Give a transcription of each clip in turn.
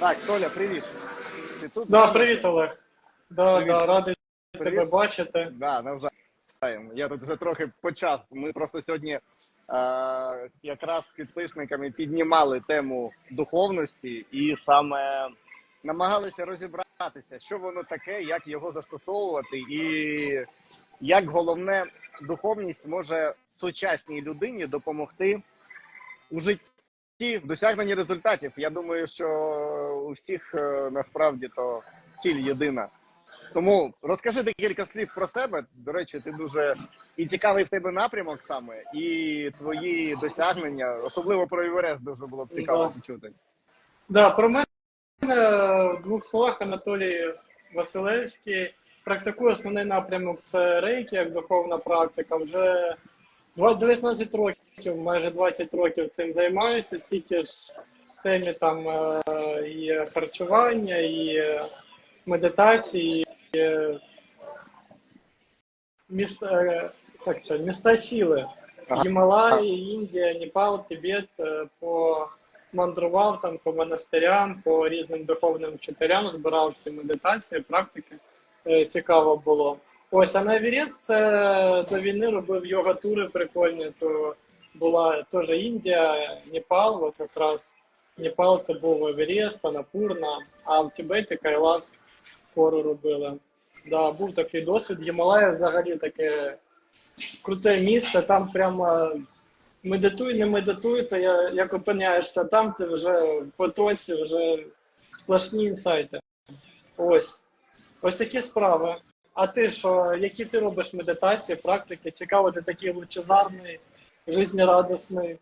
Так, Толя, привіт. Ти тут? Да, привіт, Олег. Да, Привіт. да, радий Привіт. тебе бачити. Да, навзаєм. Я тут вже трохи почав. Ми просто сьогодні е, якраз з підписниками піднімали тему духовності і саме намагалися розібратися, що воно таке, як його застосовувати, і як головне духовність може сучасній людині допомогти у житті в досягненні результатів. Я думаю, що у всіх е, насправді то ціль єдина. Тому розкажи декілька слів про себе. До речі, ти дуже і цікавий в тебе напрямок саме, і твої досягнення, особливо про Іверест, дуже було б цікаво Да. почути. Да, про мене е, в двох словах Анатолій Василевський. Практикую основний напрямок це рейки, як духовна практика. Вже 19 років, майже 20 років цим займаюся, стільки ж в темі там е, і харчування, і медитації, і е, міст, е, як це, міста сили. Гімалаї, Індія, Непал, Тибет, по мандрував там по монастирям, по різним духовним вчителям, збирав ці медитації, практики. Е, Цікаво було. Ось, а на Евірест це до війни робив йога-тури прикольні. То була теж Індія, Непал, от якраз Непал це був Еверест, Анапурна, а в Тибеті Кайлас пору робили. Да, був такий досвід. Гімалаї взагалі таке круте місце, там прямо медитуй, не медитуй, то я, як опиняєшся там, ти вже в потоці, вже сплошні інсайти. Ось. Ось такі справи. А ти що, які ти робиш медитації, практики? Цікаво, ти такий лучезарний, жизнерадісний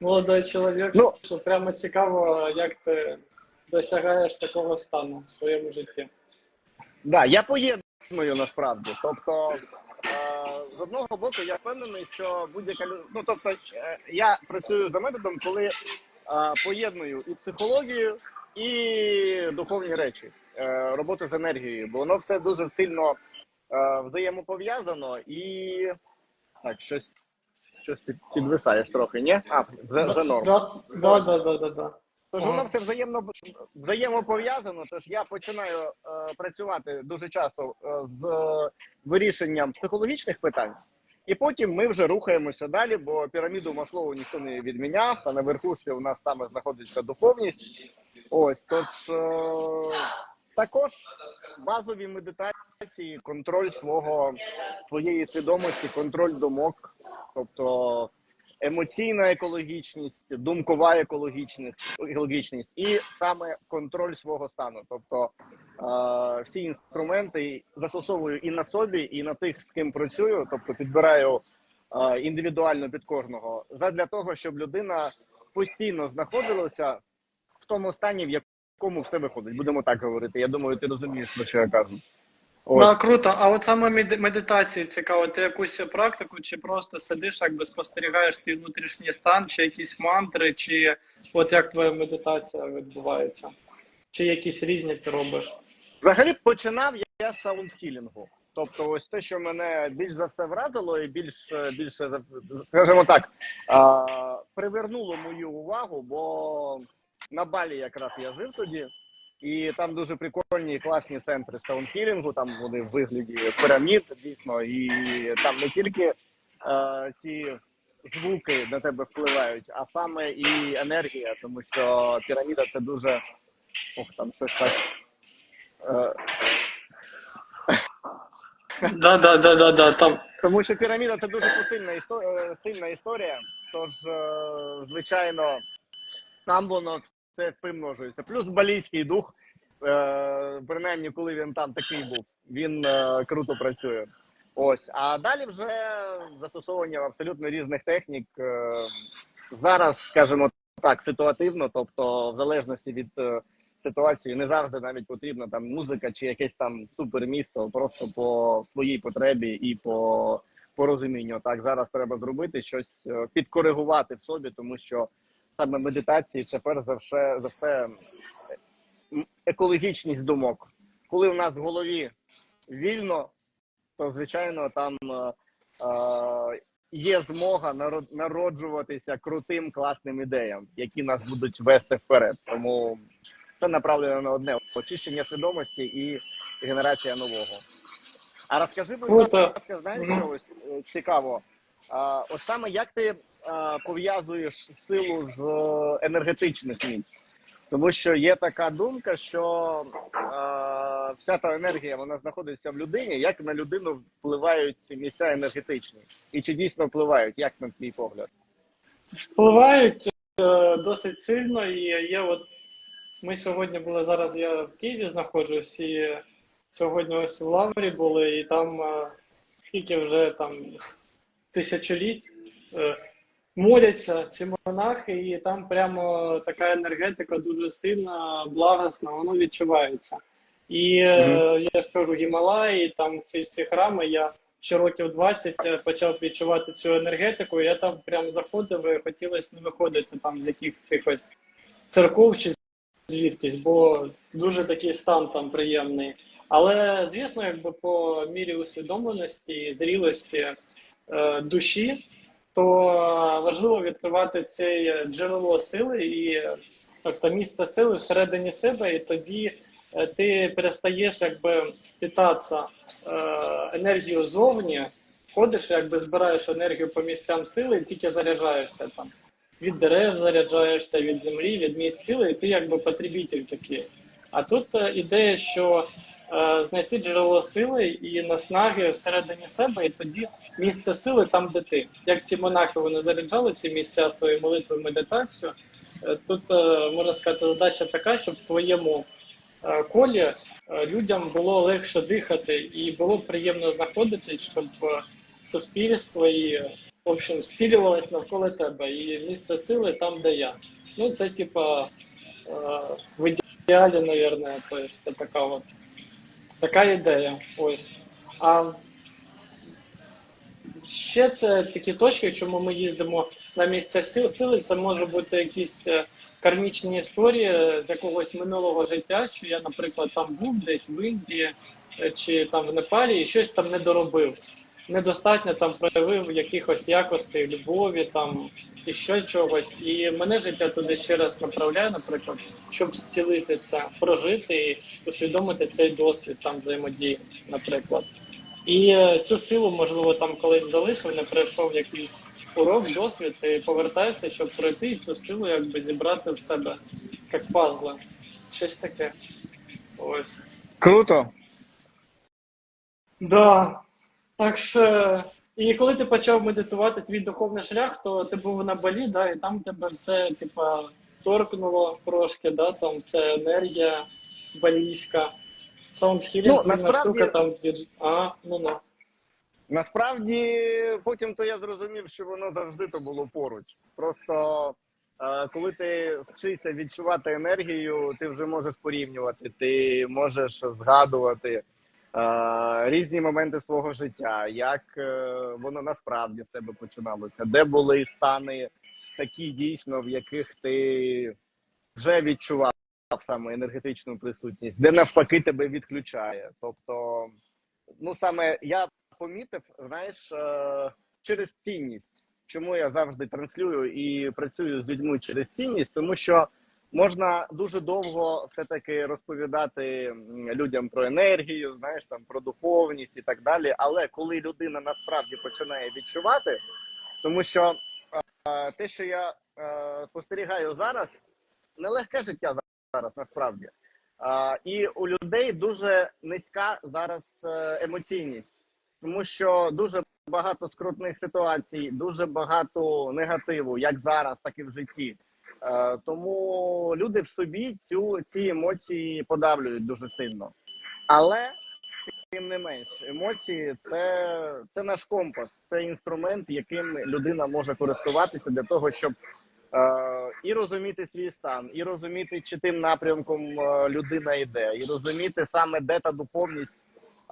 молодий чоловік. Ну- що прямо цікаво, як ти досягаєш такого стану в своєму житті. Да, я поєдную насправді. Тобто, е, з одного боку, я впевнений, що будь-яка лю- ну тобто, е, я працюю за методом, коли е, поєдную і психологію, і духовні речі, роботу з енергією, бо воно все дуже сильно е, взаємопов'язано і так, щось, щось підвисаєш трохи, ні? А, вже, вже норм. Да, да, да, да, да, да. Тож воно все взаємно взаємопов'язано. Тож я починаю е, працювати дуже часто е, з вирішенням психологічних питань, і потім ми вже рухаємося далі, бо піраміду Маслову ніхто не відміняв. А на верхушці у нас саме знаходиться духовність. Ось тож е, також базові медитації, контроль свого своєї свідомості, контроль думок, тобто емоційна екологічність, думкова екологічність, екологічність і саме контроль свого стану. Тобто е, всі інструменти застосовую і на собі, і на тих, з ким працюю, тобто підбираю е, індивідуально під кожного, задля того, щоб людина постійно знаходилася в тому стані, в якому все виходить. Будемо так говорити. Я думаю, ти розумієш, про що я кажу. Ось. Да, круто. А от саме медитації цікаво, ти якусь практику, чи просто сидиш, якби спостерігаєш свій внутрішній стан, чи якісь мантри, чи от як твоя медитація відбувається? Чи якісь різні ти робиш? Взагалі починав я з саундхілінгу. Тобто, ось те, що мене більш за все вразило, і більш більше скажімо так, привернуло мою увагу, бо на Балі якраз я жив тоді, і там дуже прикольні і класні центри саундхілінгу, там вони в вигляді пірамід, дійсно, і там не тільки е, ці звуки на тебе впливають, а саме і енергія, тому що піраміда це дуже. Ох, там щось так. Е, Да, да, да, да, да. Там Тому що піраміда це дуже посильна історія, сильна історія. Тож, е, звичайно, там воно все примножується. Плюс балійський дух, е, принаймні, коли він там такий був, він е, круто працює. Ось. А далі вже застосовування абсолютно різних технік. Е, зараз, скажімо так, ситуативно, тобто, в залежності від е, ситуації, не завжди навіть потрібна там музика чи якесь там супермісто, просто по своїй потребі і по, по розумінню. Так, зараз треба зробити щось е, підкоригувати в собі, тому що саме медитації це перш за все за все екологічність думок. Коли в нас в голові вільно, то звичайно там е, е, є змога народжуватися крутим класним ідеям, які нас будуть вести вперед. Тому це направлено на одне очищення свідомості і генерація нового. А розкажи, будь ласка, знаєш, що ось е, цікаво. А, ось саме як ти пов'язуєш силу з е, енергетичних місць? Тому що є така думка, що а, вся та енергія вона знаходиться в людині. Як на людину впливають місця енергетичні? І чи дійсно впливають? Як на твій погляд? впливають е, досить сильно. І є от ми сьогодні були зараз. Я в Києві знаходжусь, і сьогодні ось у Лаврі були, і там е, скільки вже там тисячоліть е, моляться ці монахи, і там прямо така енергетика дуже сильна, благосна, воно відчувається. І е, я ж кажу, Гімалаї, там всі, всі храми, я ще років 20 е, почав відчувати цю енергетику. Я там прям заходив і хотілося не виходити там з якихось цих церков чи звідкись, бо дуже такий стан там приємний. Але звісно, якби по мірі усвідомленості зрілості е, душі, то важливо відкривати це джерело сили і тобто місце сили всередині себе, і тоді е, ти перестаєш якби питатися е, енергію зовні, ходиш, якби збираєш енергію по місцям сили і тільки заряджаєшся там. Від дерев заряджаєшся, від землі, від місць сили, і ти якби потребитель такий. А тут е, ідея, що е, знайти джерело сили і наснаги всередині себе, і тоді місце сили там, де ти. Як ці монахи вони заряджали ці місця свої молитви, медитацію. Е, Тут е, можна сказати, задача така, щоб в твоєму е, колі е, людям було легше дихати і було приємно знаходитись, щоб е, суспільство і в общем зцілювалось навколо тебе. І місце сили там, де я. Ну, це типа е, в ідеалі, наверное, то есть, така от така ідея. Ось. А ще це такі точки, чому ми їздимо на місце сил, сили. Це може бути якісь е, кармічні історії з якогось минулого життя, що я, наприклад, там був десь в Індії е, чи там в Непалі і щось там не доробив. Недостатньо там проявив якихось якостей, любові там і ще чогось. І мене життя туди ще раз направляє, наприклад, щоб зцілити це, прожити і усвідомити цей досвід там взаємодії, наприклад. І е, цю силу, можливо, там колись залишив, не пройшов якийсь урок, досвід, і повертається, щоб пройти і цю силу якби зібрати в себе, як пазли. Щось таке. Ось. Круто. Да. Так що, і коли ти почав медитувати твій духовний шлях, то ти був на балі, да, і там тебе все, типа, торкнуло трошки, да, там все енергія балійська. Саундхілінг, Ну, насправді- штука там, дідж... а, ну ну. Насправді, потім то я зрозумів, що воно завжди то було поруч. Просто е, коли ти вчишся відчувати енергію, ти вже можеш порівнювати, ти можеш згадувати різні моменти свого життя, як е, воно насправді в тебе починалося, де були стани такі дійсно, в яких ти вже відчував саме енергетичну присутність, де навпаки тебе відключає. Тобто, ну саме я помітив, знаєш, е, через цінність. Чому я завжди транслюю і працюю з людьми через цінність, тому що можна дуже довго все таки розповідати людям про енергію, знаєш, там про духовність і так далі. Але коли людина насправді починає відчувати, тому що е, те, що я е, спостерігаю зараз, нелегке життя зараз насправді. А, і у людей дуже низька зараз е, емоційність, тому що дуже багато скрутних ситуацій, дуже багато негативу, як зараз, так і в житті. Е, тому люди в собі цю ці емоції подавлюють дуже сильно. Але тим не менш, емоції це, це наш компас, це інструмент, яким людина може користуватися для того, щоб е, і розуміти свій стан, і розуміти, чи тим напрямком е, людина йде, і розуміти саме де та духовність,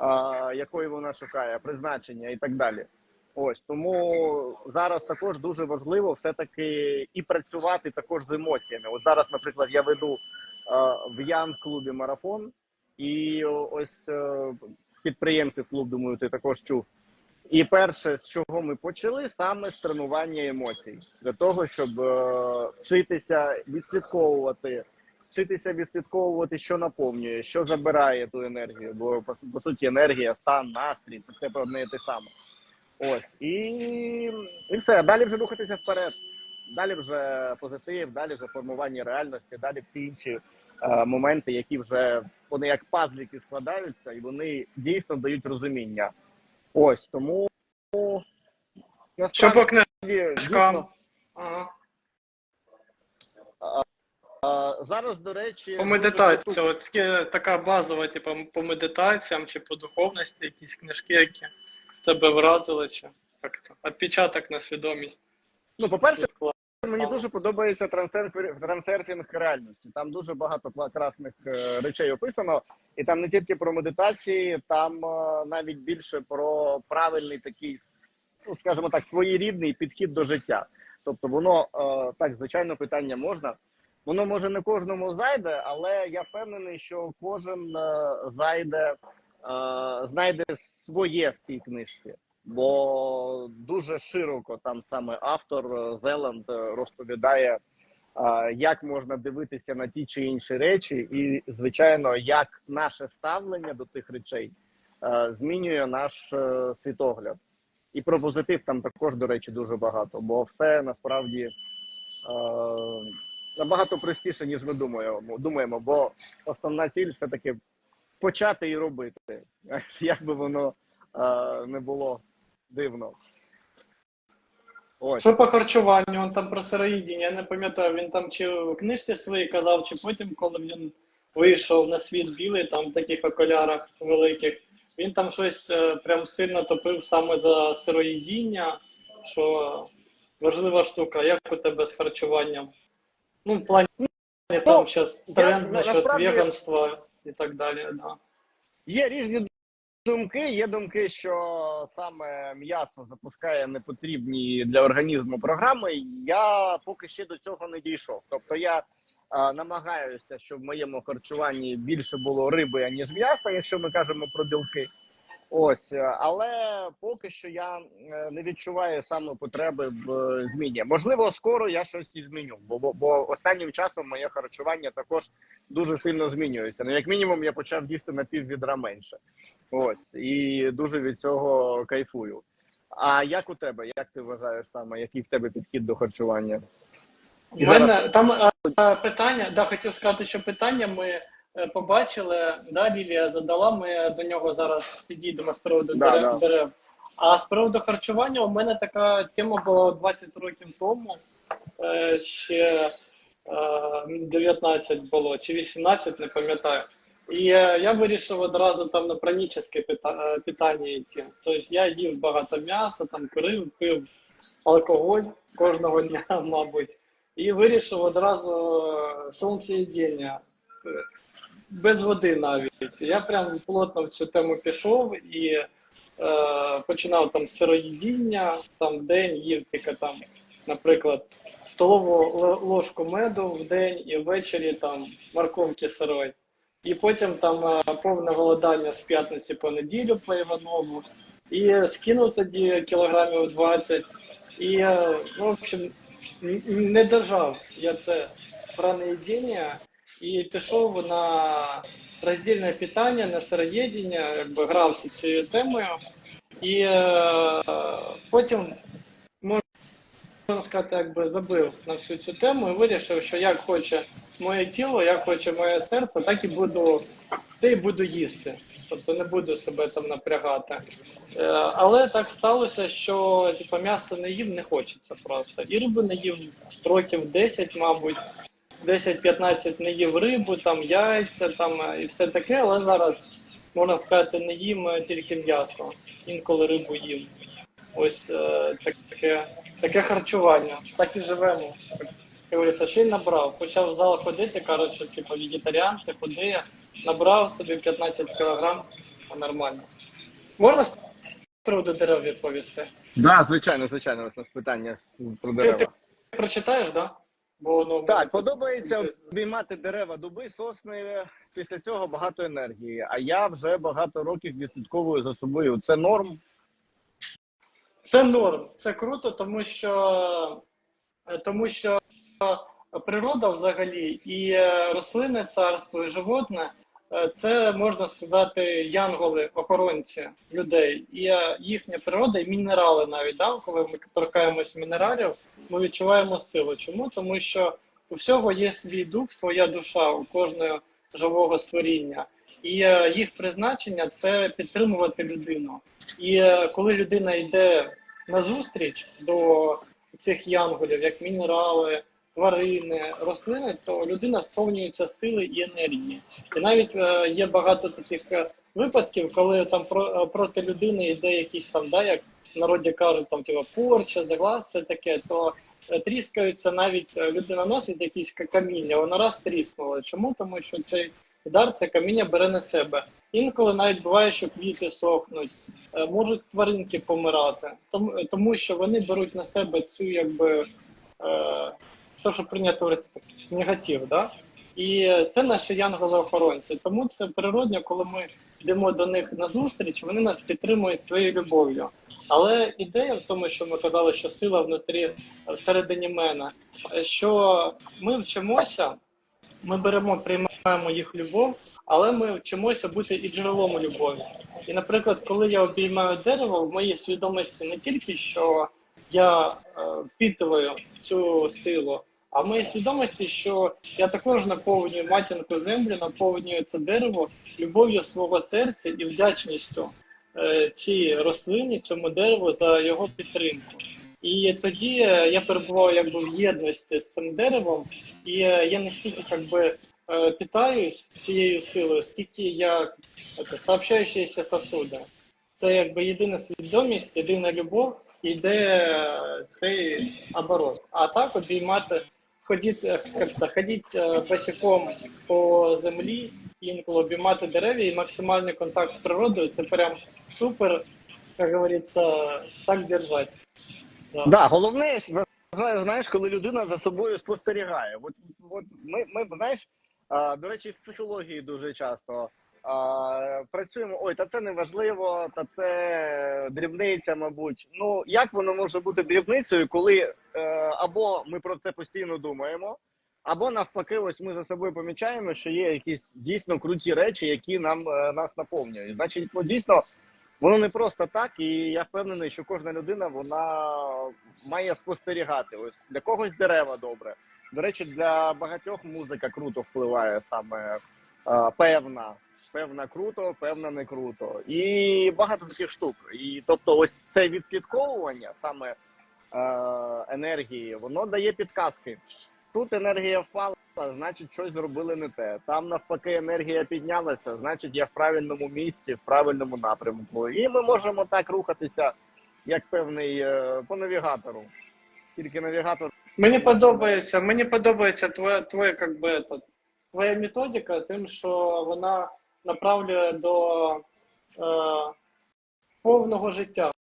е, якої вона шукає, призначення і так далі. Ось тому зараз також дуже важливо все таки і працювати також з емоціями. От зараз, наприклад, я веду е, в Ян клубі марафон, і ось е, підприємців клуб, думаю, ти також чув. І перше, з чого ми почали, саме з тренування емоцій, для того, щоб е, вчитися відслідковувати, вчитися відслідковувати, що наповнює, що забирає ту енергію. Бо по, по суті енергія, стан, настрій це все одне і те саме. Ось і, і все. Далі вже рухатися вперед. Далі вже позитив, далі вже формування реальності, далі всі інші е, моменти, які вже вони як пазлики складаються, і вони дійсно дають розуміння. Ось тому Що по книжкам? дійсно, Ага. е, зараз, до речі, По дуже медитації. От така базова, типу, по медитаціям чи по духовності, якісь книжки, які тебе вразили, чи як це? Отпечаток на свідомість. Ну, по-перше, Мені дуже подобається трансерфер- трансерфінг реальності. Там дуже багато кла- класних е, речей описано, і там не тільки про медитації, там е, навіть більше про правильний такий, ну скажімо так, своєрідний підхід до життя. Тобто, воно е, так, звичайно, питання можна. Воно може не кожному зайде, але я впевнений, що кожен зайде, знайде своє в цій книжці. Бо дуже широко там саме автор е, Зеланд е, розповідає, е, як можна дивитися на ті чи інші речі, і звичайно, як наше ставлення до тих речей е, змінює наш е, світогляд. І про позитив там також, до речі, дуже багато, бо все насправді е, набагато простіше, ніж ми думаємо. думаємо, бо основна ціль все таки почати і робити, як би воно е, не було дивно. Ось. Що по харчуванню, він там про сироїдіння, я не пам'ятаю, він там чи в книжці своїй казав, чи потім, коли він вийшов на світ білий, там в таких окулярах великих, він там щось е, прям сильно топив саме за сироїдіння, що важлива штука, як у тебе з харчуванням? Ну, в плані там зараз тренд на- насчет насправді- веганства і так далі. Да. Є різні думки. Є думки, що саме м'ясо запускає непотрібні для організму програми. Я поки ще до цього не дійшов. Тобто я а, намагаюся, щоб в моєму харчуванні більше було риби, аніж м'яса, якщо ми кажемо про білки. Ось, е, але поки що я е, не відчуваю саме потреби в е, зміні. Можливо, скоро я щось і зміню, бо, бо, бо останнім часом моє харчування також дуже сильно змінюється. Ну, як мінімум, я почав їсти на пів відра менше. Ось і дуже від цього кайфую. А як у тебе? Як ти вважаєш саме, який в тебе підхід до харчування? У мене зараз- там е, питання, да, хотів сказати, що питання ми побачили, да, Лілія задала, ми до нього зараз підійдемо з приводу Да, дерев, да. дерев. А з приводу харчування у мене така тема була 20 років тому, е, ще е, 19 було, чи 18, не пам'ятаю. І е, я вирішив одразу там на пранічне пита- е, питання йти. Тобто я їв багато м'яса, там курив, пив алкоголь кожного дня, мабуть. І вирішив одразу е, сонцеїдіння. Без води навіть. Я прям плотно в цю тему пішов і е, починав там з сироїдіння, там день їв тільки там, наприклад, столову ложку меду в день і ввечері там морковки сирої. І потім там е, повне голодання з п'ятниці по неділю по Іванову. І скинув тоді кілограмів 20. І, ну, в общем, не держав я це праноїдіння і пішов на роздільне питання, на сироїдіння, якби грався цією темою. І е, потім, можна сказати, якби забив на всю цю тему і вирішив, що як хоче моє тіло, як хоче моє серце, так і буду, те і буду їсти. Тобто не буду себе там напрягати. Е, Але так сталося, що типу, м'ясо не їв, не хочеться просто. І рибу не їв років 10, мабуть, 10-15 не їв рибу, там яйця там е, і все таке, але зараз можна сказати, не їм е, тільки м'ясо. Інколи рибу їм. Ось е, таке, таке харчування. Так і живемо. Говориться, ще й набрав. Почав в зал ходити, кажуть, що типу вегетаріанці, худий, набрав собі 15 кілограм, а нормально. Можна приводу дерев відповісти? Да, звичайно, звичайно, у нас питання про Ти, дерева. ти прочитаєш, да? Бо, воно Так, подобається обіймати дерева, дуби, сосни. Після цього багато енергії. А я вже багато років відслідковую за собою. Це норм. Це норм, це круто, тому що, е, тому що природа взагалі, і е, рослинне царство, і животне це можна сказати янголи, охоронці людей. І е, їхня природа, і мінерали навіть, да? коли ми торкаємось мінералів, ми відчуваємо силу. Чому? Тому що у всього є свій дух, своя душа у кожного живого створіння. І е, їх призначення це підтримувати людину. І е, коли людина йде назустріч до цих янголів, як мінерали, тварини, рослини, то людина сповнюється сили і енергії. І навіть е, є багато таких е, випадків, коли там е, проти людини йде якісь там, да, як в народі кажуть, там типа порча, заглас, все таке, то тріскаються навіть людина носить якісь каміння, воно раз тріснуло. Чому? Тому що цей дар це каміння бере на себе. Інколи навіть буває, що квіти сохнуть, можуть тваринки помирати, тому що вони беруть на себе цю якби е, то, що прийнято говорити, так, негатив, да? І це наші янголи-охоронці. Тому це природньо, коли ми йдемо до них на зустріч, вони нас підтримують своєю любов'ю. Але ідея в тому, що ми казали, що сила внутрі е, всередині мене, е, що ми вчимося, ми беремо, приймаємо їх любов, але ми вчимося бути і джерелом любові. І, наприклад, коли я обіймаю дерево, в моїй свідомості не тільки що я е, впитую цю силу, а в моїй свідомості, що я також наповнюю матінку землю, наповнюю це дерево любов'ю свого серця і вдячністю е, цій рослині, цьому дереву за його підтримку. І тоді е, я перебуваю якби в єдності з цим деревом, і е, я настільки якби питаюсь цією силою, скільки я це, сообщаючіся сосуди. Це якби єдина свідомість, єдина любов, і йде цей оборот. А так обіймати, ходити, е, як це, е, босиком по землі, інколи обіймати дерев'я і максимальний контакт з природою це прям супер, як говориться, так держать. Да. Да, головне, вважаю, знаєш, коли людина за собою спостерігає. От, от ми, ми знаєш, до речі, в психології дуже часто а, працюємо. Ой, та це не важливо, та це дрібниця, мабуть. Ну як воно може бути дрібницею, коли е, або ми про це постійно думаємо, або навпаки, ось ми за собою помічаємо, що є якісь дійсно круті речі, які нам е, нас наповнюють. Значить, ну, дійсно. Воно не просто так, і я впевнений, що кожна людина вона має спостерігати. Ось для когось дерева добре. До речі, для багатьох музика круто впливає саме певна, певна круто, певна не круто. І багато таких штук. І тобто, ось це відслідковування саме е, енергії, воно дає підказки. Тут енергія впала, значить, щось зробили не те. Там навпаки енергія піднялася, значить, я в правильному місці, в правильному напрямку. І ми можемо так рухатися, як певний е, по навігатору. Тільки навігатор Мені подобається, мені подобається твоя, твоя, как би, твоя методика, тим, що вона направлює до е, повного життя.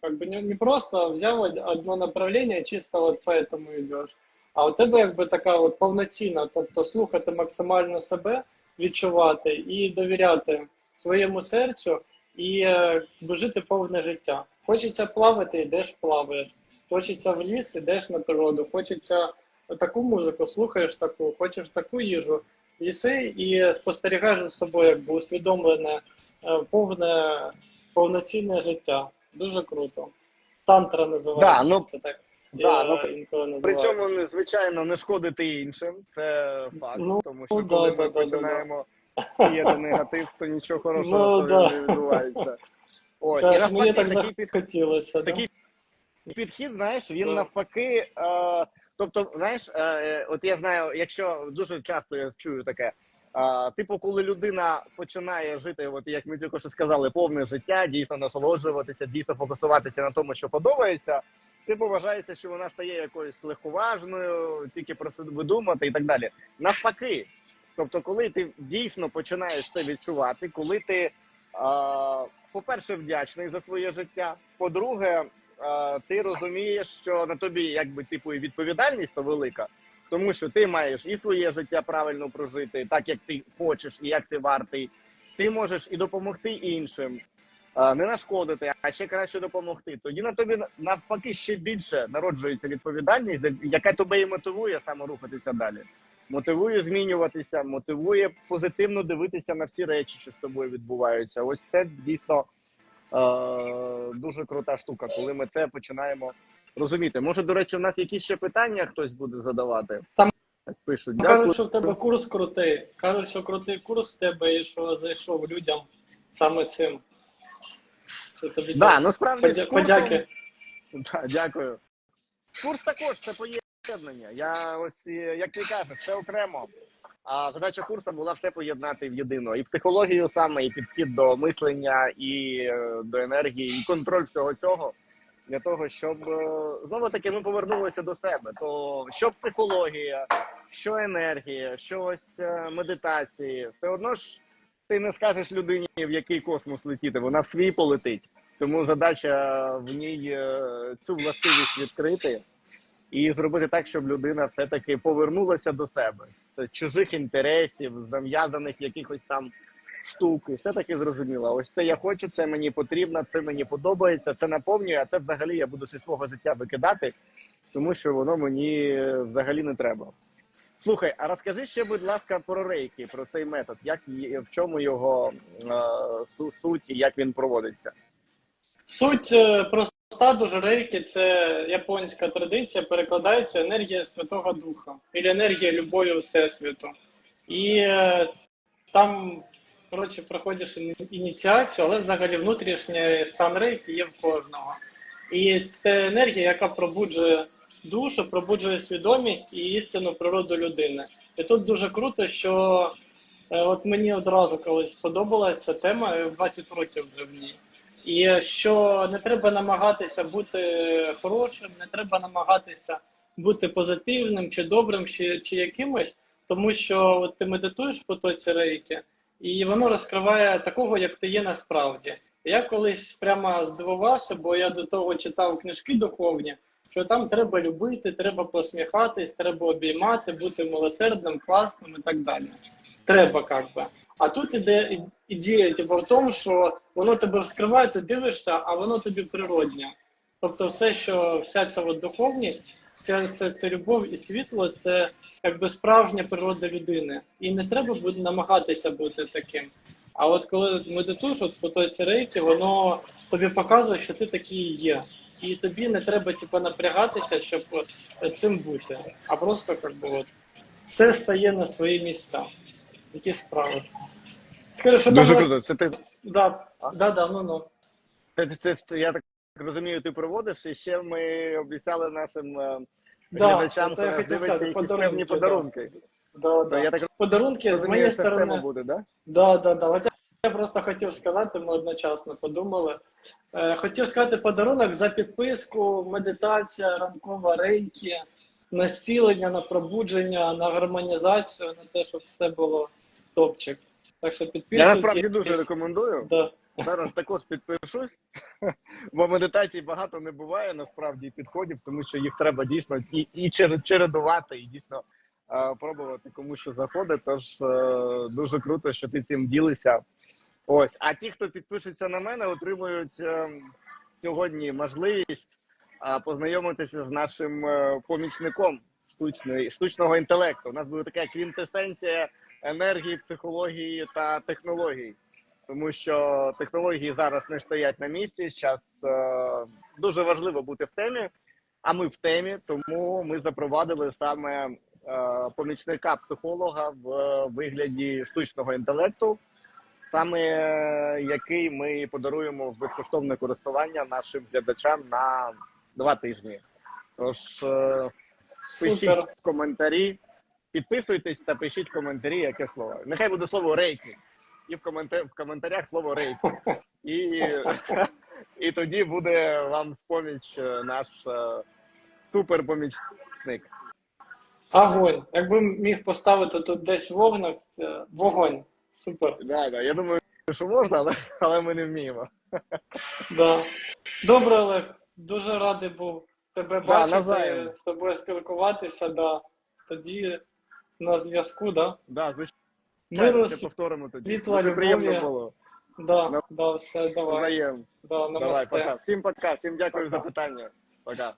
Как би не, не просто взяв од- одно направлення, чисто от по этому йдеш. А у тебе якби така от повноцінна, тобто слухати максимально себе, відчувати і довіряти своєму серцю і е, жити повне життя. Хочеться плавати, йдеш плаваєш. Хочеться в ліс, ідеш на природу, хочеться таку музику, слухаєш таку, хочеш таку їжу, їси і спостерігаєш за собою, якби усвідомлене, е, повне, повноцінне життя. Дуже круто. Тантра називається. Да, ну, це так. да, ну, При цьому звичайно не шкодити іншим. Це факт, Ну, тому що да, коли да, ми да, починаємо сіяти негатив, то нічого хорошого Ну, да. не відбувається. О, і навпаки, мені так такий підхід. захотілося. да. такий підхід, знаєш, він Да. навпаки. Е, тобто, знаєш, е, от я знаю, якщо дуже часто я чую таке. Е, типу, коли людина починає жити, от як ми тільки що сказали, повне життя, дійсно насолоджуватися, дійсно фокусуватися на тому, що подобається. Типу вважається, що вона стає якоюсь легковажною, тільки про себе думати і так далі. Навпаки, тобто, коли ти дійсно починаєш це відчувати, коли ти, по-перше, вдячний за своє життя, по-друге, ти розумієш, що на тобі якби типу і відповідальність то велика, тому що ти маєш і своє життя правильно прожити, так як ти хочеш і як ти вартий. Ти можеш і допомогти іншим. не нашкодити, а ще краще допомогти. Тоді на тобі навпаки ще більше народжується відповідальність, яка тебе і мотивує саме рухатися далі. Мотивує змінюватися, мотивує позитивно дивитися на всі речі, що з тобою відбуваються. Ось це дійсно дуже крута штука, коли ми це починаємо розуміти. Може, до речі, у нас якісь ще питання хтось буде задавати? Там- пишуть. Дякую. Кажуть, що в тебе курс крутий. Кажуть, що крутий курс в тебе і що зайшов людям саме цим. Це тобі Да, ну справді подя- курсом- подяки. Да, дякую. Курс також це поєднання. Я ось е, як ти кажеш, це окремо. А задача курсу була все поєднати в єдино. І психологію саме, і підхід до мислення, і е, до енергії, і контроль всього цього для того, щоб е, знову таки ми повернулися до себе. То що психологія, що енергія, що ось е, медитації, все одно ж ти не скажеш людині, в який космос летіти, вона в свій полетить. Тому задача в ній цю властивість відкрити і зробити так, щоб людина все-таки повернулася до себе. З чужих інтересів, зав'язаних якихось там штук, і все-таки зрозуміла. Ось це я хочу, це мені потрібно, це мені подобається, це наповнює, а це взагалі я буду зі свого життя викидати, тому що воно мені взагалі не треба. Слухай, а розкажи ще, будь ласка, про рейки, про цей метод, як в чому його е, суть і як він проводиться. Суть е, проста дуже рейки це японська традиція, перекладається енергія Святого Духа або енергія любові Всесвіту. І е, там, коротше, проходиш ініціацію, але взагалі внутрішній стан рейки є в кожного. І це енергія, яка пробуджує душу, пробуджує свідомість і істинну природу людини. І тут дуже круто, що е, от мені одразу колись сподобалася ця тема, я 20 років вже в ній. І що не треба намагатися бути хорошим, не треба намагатися бути позитивним чи добрим, чи, чи якимось, тому що от ти медитуєш в потоці рейки, і воно розкриває такого, як ти є насправді. Я колись прямо здивувався, бо я до того читав книжки духовні, що там треба любити, треба посміхатись, треба обіймати, бути милосердним, класним і так далі. Треба, як би. А тут іде ідея, типу, в тому, що воно тебе вскриває, ти дивишся, а воно тобі природнє. Тобто, все, що вся ця от духовність, вся, вся ця любов і світло це якби справжня природа людини. І не треба буде намагатися бути таким. А от коли медитуєш, от по той рейки, воно тобі показує, що ти такий є. І тобі не треба типу, напрягатися, щоб цим бути. А просто як би, от, все стає на свої місця. Які справи. Скажи, що Дуже круто. Це ти Да, да, да, ну ну. це, це, це я так розумію, ти проводиш, і ще ми обіцяли нашим е, Да, глядачам, це я хто дивиться, якісь подарунки, певні подарунки. Да, То да. я так Подарунки з моєї сторони. буде, да? Да, да, да. От я просто хотів сказати, ми одночасно подумали. Е, хотів сказати подарунок за підписку, медитація, ранкова рейки, на зцілення, на пробудження, на гармонізацію, на те, щоб все було топчик. Так що Я насправді дуже рекомендую. Да. Зараз також підпишусь, бо медитацій багато не буває насправді підходів, тому що їх треба дійсно і, і чередувати, і дійсно е, пробувати кому що заходить. Тож е, дуже круто, що ти цим ділишся. Ось, а ті, хто підпишеться на мене, отримують е, сьогодні можливість е, познайомитися з нашим е, помічником штучної, штучного інтелекту. У нас буде така квінтесенція енергії, психології та технологій тому що технології зараз не стоять на місці. Зараз е, дуже важливо бути в темі, а ми в темі, тому ми запровадили саме е, помічника психолога в е, вигляді штучного інтелекту, саме е, який ми подаруємо в безкоштовне користування нашим глядачам на два тижні. Тож е, пишіть Супер. коментарі, підписуйтесь та пишіть коментарі, яке слово. Нехай буде слово рейки. І в, коментар... в коментарях слово рейки. І, і тоді буде вам в поміч е, наш е, суперпомічник. Огонь. Якби міг поставити тут десь вогник, е, вогонь. Супер. Да, да. Я думаю, що можна, але, але ми не вміємо. Да. Добре, Олег. Дуже радий був тебе Да, бачити, з тобою спілкуватися. Да. Тоді на зв'язку, да? Да, звичайно, Миру, ще повторимо тоді. світла, Дуже приємно любові. було. Да, Ну, да, все, давай. Взаєм. Да, Давай, намасте. пока. Всім пока, всім дякую за питання. Пока.